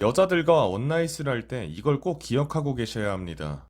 여자들과 원나잇을 할 때 이걸 꼭 기억하고 계셔야 합니다.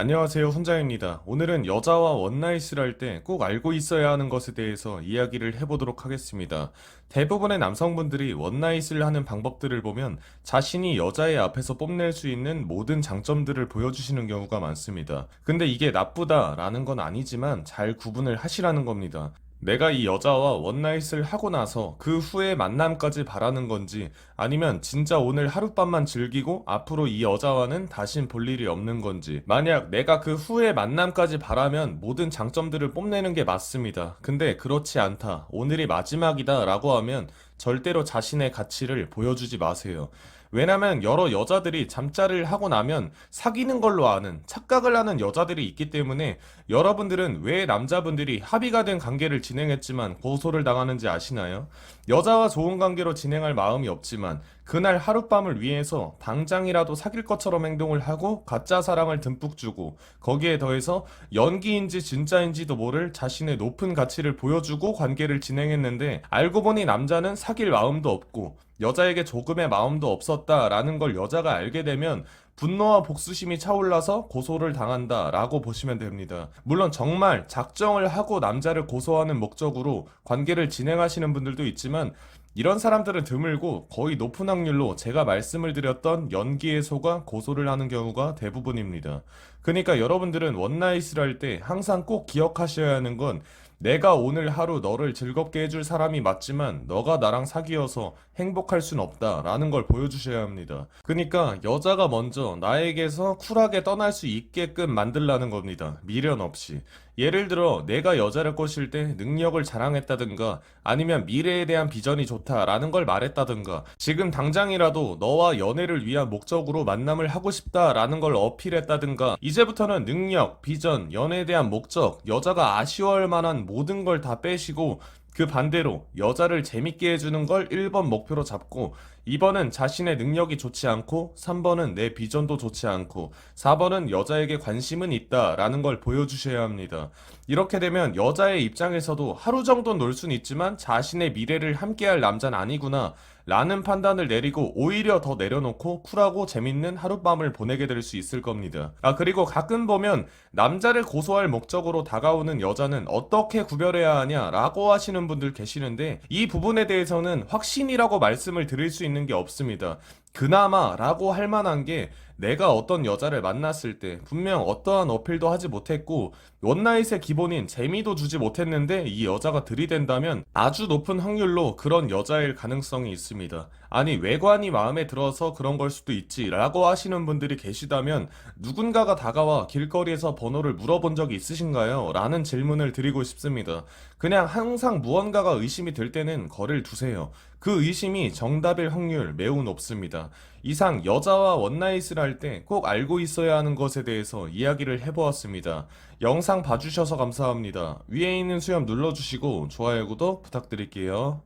안녕하세요, 훈자입니다. 오늘은 여자와 원나잇을 할 때 꼭 알고 있어야 하는 것에 대해서 이야기를 해보도록 하겠습니다. 대부분의 남성분들이 원나잇을 하는 방법들을 보면 자신이 여자의 앞에서 뽐낼 수 있는 모든 장점들을 보여주시는 경우가 많습니다. 근데 이게 나쁘다라는 건 아니지만 잘 구분을 하시라는 겁니다. 내가 이 여자와 원나잇을 하고 나서 그 후에 만남까지 바라는 건지 아니면 진짜 오늘 하룻밤만 즐기고 앞으로 이 여자와는 다신 볼 일이 없는 건지 만약 내가 그 후에 만남까지 바라면 모든 장점들을 뽐내는 게 맞습니다. 근데 그렇지 않다. 오늘이 마지막이다 라고 하면 절대로 자신의 가치를 보여주지 마세요. 왜냐면 여러 여자들이 잠자리를 하고 나면 사귀는 걸로 아는 착각을 하는 여자들이 있기 때문에 여러분들은 왜 남자분들이 합의가 된 관계를 진행했지만 고소를 당하는지 아시나요? 여자와 좋은 관계로 진행할 마음이 없지만 그날 하룻밤을 위해서 당장이라도 사귈 것처럼 행동을 하고 가짜 사랑을 듬뿍 주고 거기에 더해서 연기인지 진짜인지도 모를 자신의 높은 가치를 보여주고 관계를 진행했는데 알고 보니 남자는 사귈 마음도 없고 여자에게 조금의 마음도 없었다라는 걸 여자가 알게 되면 분노와 복수심이 차올라서 고소를 당한다 라고 보시면 됩니다. 물론 정말 작정을 하고 남자를 고소하는 목적으로 관계를 진행하시는 분들도 있지만 이런 사람들은 드물고 거의 높은 확률로 제가 말씀을 드렸던 연기에 속아 고소를 하는 경우가 대부분입니다. 그러니까 여러분들은 원나잇을 할 때 항상 꼭 기억하셔야 하는 건 내가 오늘 하루 너를 즐겁게 해줄 사람이 맞지만 너가 나랑 사귀어서 행복할 순 없다 라는 걸 보여주셔야 합니다. 그러니까 여자가 먼저 나에게서 쿨하게 떠날 수 있게끔 만들라는 겁니다. 미련 없이. 예를 들어 내가 여자를 꼬실 때 능력을 자랑했다든가 아니면 미래에 대한 비전이 좋다라는 걸 말했다든가 지금 당장이라도 너와 연애를 위한 목적으로 만남을 하고 싶다라는 걸 어필했다든가 이제부터는 능력, 비전, 연애에 대한 목적, 여자가 아쉬워할 만한 모든 걸 다 빼시고 그 반대로 여자를 재밌게 해주는 걸 1번 목표로 잡고 2번은 자신의 능력이 좋지 않고 3번은 내 비전도 좋지 않고 4번은 여자에게 관심은 있다 라는 걸 보여주셔야 합니다. 이렇게 되면 여자의 입장에서도 하루 정도 놀 순 있지만 자신의 미래를 함께할 남자는 아니구나 라는 판단을 내리고 오히려 더 내려놓고 쿨하고 재밌는 하룻밤을 보내게 될 수 있을 겁니다. 아, 그리고 가끔 보면 남자를 고소할 목적으로 다가오는 여자는 어떻게 구별해야 하냐 라고 하시는 분들 계시는데 이 부분에 대해서는 확신이라고 말씀을 드릴 수 있는 게 없습니다. 그나마라고 할 만한 게 내가 어떤 여자를 만났을 때 분명 어떠한 어필도 하지 못했고 원나잇의 기본인 재미도 주지 못했는데 이 여자가 들이댄다면 아주 높은 확률로 그런 여자일 가능성이 있습니다. 아니 외관이 마음에 들어서 그런 걸 수도 있지라고 하시는 분들이 계시다면 누군가가 다가와 길거리에서 번호를 물어본 적이 있으신가요? 라는 질문을 드리고 싶습니다. 그냥 항상 무언가가 의심이 될 때는 거리를 두세요. 그 의심이 정답일 확률 매우 높습니다. 이상 여자와 원나잇을 할 때 꼭 알고 있어야 하는 것에 대해서 이야기를 해보았습니다. 영상 봐주셔서 감사합니다. 위에 있는 수염 눌러주시고 좋아요, 구독 부탁드릴게요.